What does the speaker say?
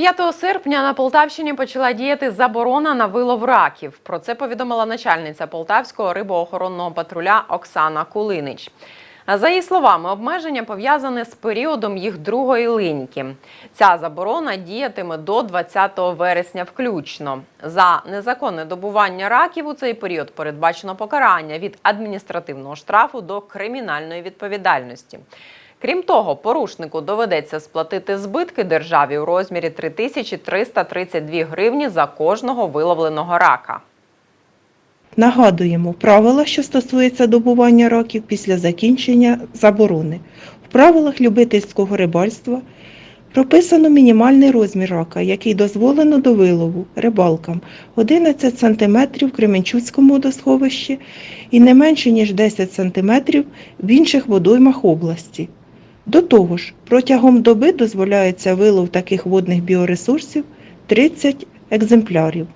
5 серпня на Полтавщині почала діяти заборона на вилов раків. Про це повідомила начальниця Полтавського рибоохоронного патруля Оксана Кулинич. За її словами, обмеження пов'язане з періодом їх другої линьки. Ця заборона діятиме до 20 вересня включно. За незаконне добування раків у цей період передбачено покарання від адміністративного штрафу до кримінальної відповідальності. Крім того, порушнику доведеться сплатити збитки державі у розмірі 3332 гривні за кожного виловленого рака. Нагадуємо правила, що стосуються добування раків після закінчення заборони. В правилах любительського рибальства прописано мінімальний розмір рака, який дозволено до вилову рибалкам 11 см в Кременчуцькому водосховищі і не менше, ніж 10 см в інших водоймах області. До того ж, протягом доби дозволяється вилов таких водних біоресурсів 30 екземплярів.